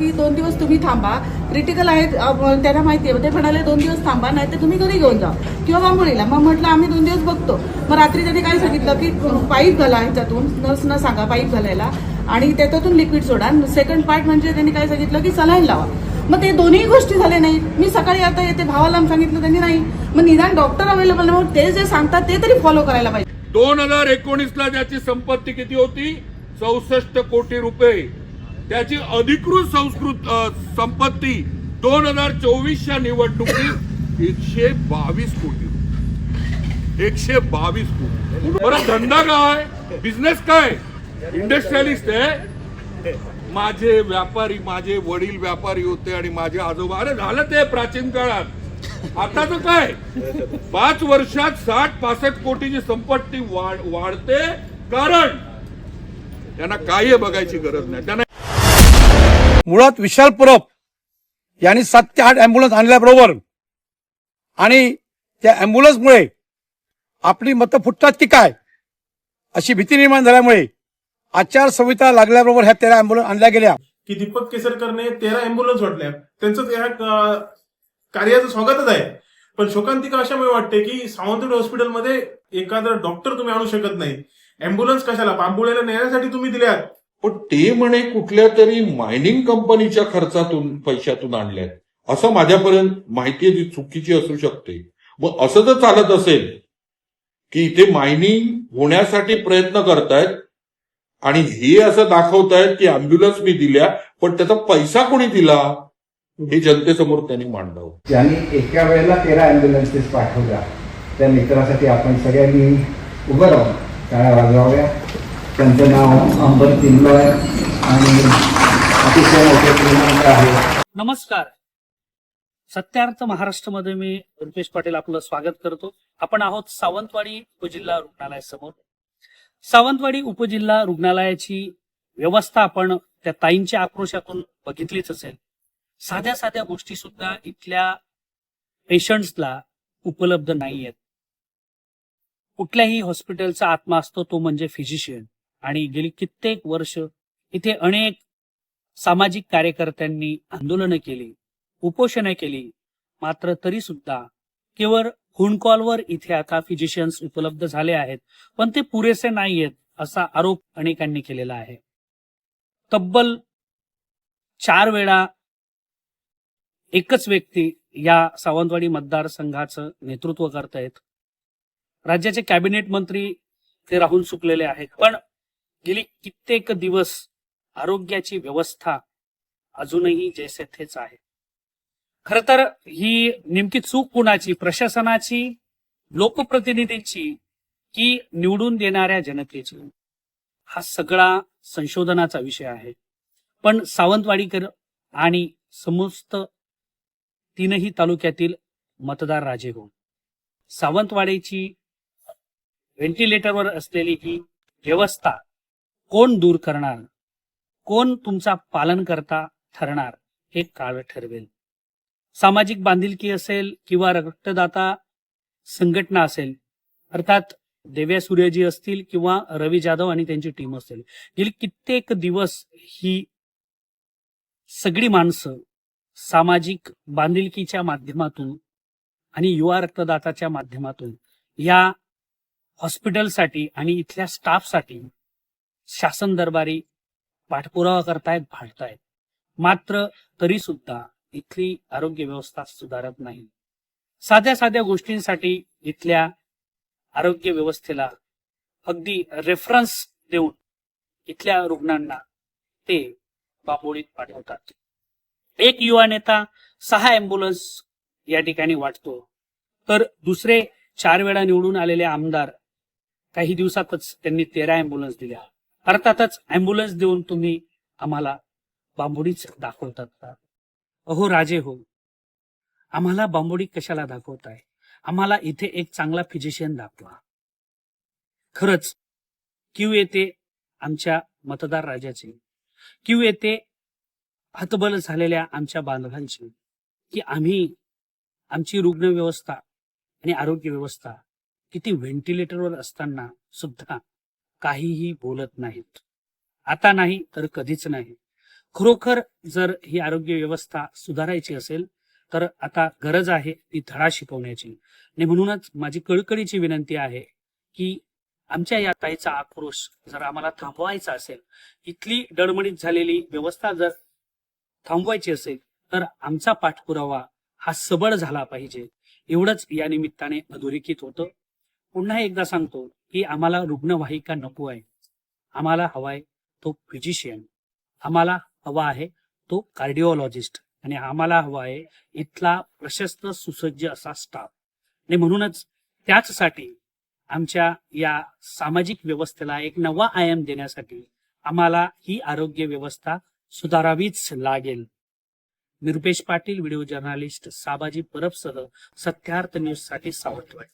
की दोन दिवस तुम्ही थांबा. क्रिटिकल आहेत त्यांना माहिती आहे. ते म्हणाले दोन दिवस थांबा नाही तर तुम्ही घरी घेऊन जा. किंवा बांबोळीला मग म्हटलं आम्ही दोन दिवस बघतो. मग रात्री त्यांनी काय सांगितलं की पाईप घाला ह्याच्यातून. नर्सना सांगा पाईप घालायला. आणि त्याच्यातून लिक्विड सोडा. सेकंड पार्ट म्हणजे त्यांनी काय सांगितलं की सलाईन लावा. मग ते दोन्ही गोष्टी झाल्या नाहीत मी सकाळी आता येते भावाला सांगितलं त्यांनी नाही. मग निदान डॉक्टर अवेलेबल मग ते जे सांगतात ते तरी फॉलो करायला पाहिजे. दोन हजार एकोणीस ला ज्याची संपत्ती किती होती? चौसष्ट कोटी रुपये. त्याची अधिकृत संस्कृत संपत्ती दोन हजार चोवीसच्या निवडणुकीत एकशे बावीस कोटी एकशे बावीस कोटी बरं धंदा काय? बिझनेस काय? इंडस्ट्रियलिस्ट आहे. माझे व्यापारी माझे वडील व्यापारी होते आणि माझे आजोबा. अरे झालं ते प्राचीन काळात. आताच काय? पाच वर्षात साठ पासष्ट कोटीची संपत्ती वाढ वाढते. कारण त्यांना काही बघायची गरज नाही. त्यांना मुळात विशाल परब यांनी सात ते आठ अँब्युलन्स आणल्याबरोबर आणि त्या अँब्युलन्समुळे आपली मतं फुटतात की काय अशी भीती निर्माण झाल्यामुळे आचारसंहिता लागल्याबरोबर ह्या तेरा अँब्युलन्स आणल्या गेल्या. की दीपक केसरकरने तेरा अँब्युलन्स वाटल्या त्यांचं या कार्याचं स्वागतच आहे. पण शोकांतिका अशामुळे वाटते की सावंतवाडी हॉस्पिटलमध्ये एखादा डॉक्टर तुम्ही आणू शकत नाही. अँब्युलन्स कशाला? बांबुळ्याला नेण्यासाठी तुम्ही दिल्यात. पण ते म्हणे कुठल्या तरी मायनिंग कंपनीच्या खर्चातून पैशातून आणल्यात असं माझ्यापर्यंत माहिती ती चुकीची असू शकते. मग असं जर चालत असेल की इथे मायनिंग होण्यासाठी प्रयत्न करतायत आणि हे असं दाखवतायत की अँब्युलन्स मी दिल्या पण त्याचा पैसा कोणी दिला? हे जनतेसमोर त्यांनी मांडावं. त्यांनी एका वेळेला तेरा अँब्युलन्सेस पाठवल्या त्या मित्रासाठी आपण सगळ्यांनी उभं राहून टाळ्या वाजवाव्या. त्यांचं नाव अंबर तिंबळ आणि अतिशय मोठे श्रीमंत आहे. नमस्कार. सत्यार्थ महाराष्ट्रामध्ये मी रुपेश पाटील आपलं स्वागत करतो. आपण आहोत सावंतवाडी उपजिल्हा रुग्णालयासमोर. सावंतवाडी उपजिल्हा रुग्णालयाची व्यवस्था आपण त्या ताईंच्या आक्रोशातून बघितलीच असेल. साध्या साध्या गोष्टी सुद्धा इथल्या पेशंट्सला उपलब्ध नाही आहेत कुठल्याही हॉस्पिटलचा आत्मा असतो तो म्हणजे फिजिशियन आणि गेली कित्येक वर्ष इथे अनेक सामाजिक कार्यकर्त्यांनी आंदोलनं केली उपोषणं केली. मात्र तरी सुद्धा केवळ फोन कॉलवर इथे आता फिजिशियन्स उपलब्ध झाले आहेत पण ते पुरेसे नाहीयेत असा आरोप अनेकांनी केलेला आहे. तब्बल चार वेळा एकच व्यक्ती या सावंतवाडी मतदारसंघाचं नेतृत्व करतायत. राज्याचे कॅबिनेट मंत्री ते राहून चुकलेले आहेत. पण गेली कित्येक दिवस आरोग्याची व्यवस्था अजूनही जैसे थेच आहे. खर तर ही नेमकी चूक कुणाची? प्रशासनाची लोकप्रतिनिधींची की निवडून देणाऱ्या जनतेची? हा सगळा संशोधनाचा विषय आहे. पण सावंतवाडीकर आणि समस्त तीनही तालुक्यातील मतदार राजे सावंतवाडीची व्हेंटिलेटरवर असलेली ही व्यवस्था कोण दूर करणार? कोण तुमचा पालन करता ठरणार? हे काळ ठरवेल. सामाजिक बांधिलकी असेल किंवा रक्तदाता संघटना असेल अर्थात देव्या सूर्यजी असतील किंवा रवी जाधव आणि त्यांची टीम असेल. गेली कित्येक दिवस ही सगळी माणसं सामाजिक बांधिलकीच्या माध्यमातून आणि युवा रक्तदाताच्या माध्यमातून या हॉस्पिटलसाठी आणि इथल्या स्टाफसाठी शासन दरबारी पाठपुरावा करतायत भांडतायत. मात्र तरी सुद्धा इथली आरोग्य व्यवस्था सुधारत नाही. साध्या साध्या गोष्टींसाठी इथल्या आरोग्य व्यवस्थेला अगदी रेफरन्स देऊन इथल्या रुग्णांना ते बांबोळीत पाठवतात. एक युवा नेता सहा अँब्युलन्स या ठिकाणी वाटतो. तर दुसरे चार वेळा निवडून आलेले आमदार काही दिवसातच त्यांनी तेरा अँब्युलन्स दिल्या. अर्थातच अँब्युलन्स देऊन तुम्ही आम्हाला बांबोडीच दाखवतात का? अहो राजे हो. आम्हाला बांबोडी कशाला दाखवताय? आम्हाला इथे एक चांगला फिजिशियन दाखवा. खरंच क्यू येते आमच्या मतदार राजाचे क्यू येते हतबल झालेल्या आमच्या बांधवांची की आम्ही आमची रुग्ण व्यवस्था आणि आरोग्य व्यवस्था किती व्हेंटिलेटरवर असताना सुद्धा काहीही बोलत नाहीत. आता नाही तर कधीच नाही. खरोखर जर ही आरोग्य व्यवस्था सुधारायची असेल तर आता गरज आहे ती धडा शिकवण्याची. आणि म्हणूनच माझी कळकळीची विनंती आहे की आमच्या या ताईचा आक्रोश जर आम्हाला थांबवायचा असेल इथली डळमळीत झालेली व्यवस्था जर थांबवायची असेल तर आमचा पाठपुरावा हा सबळ झाला पाहिजे. एवढंच या निमित्ताने अधोरेखित होतं. पुन्हा एकदा सांगतो की आम्हाला रुग्णवाहिका नको आहे. आम्हाला हवाय तो फिजिशियन आम्हाला हवा आहे तो कार्डिओलॉजिस्ट आणि आम्हाला हवा आहे इथला प्रशस्त सुसज्ज असा स्टाफ आणि म्हणूनच त्याचसाठी आमच्या या सामाजिक व्यवस्थेला एक नवा आयाम देण्यासाठी आम्हाला ही आरोग्य व्यवस्था सुधारावीच लागेल. मी रुपेश पाटील व्हिडिओ जर्नालिस्ट साबाजी परबसह सत्यार्थ न्यूजसाठी सावंतवाडी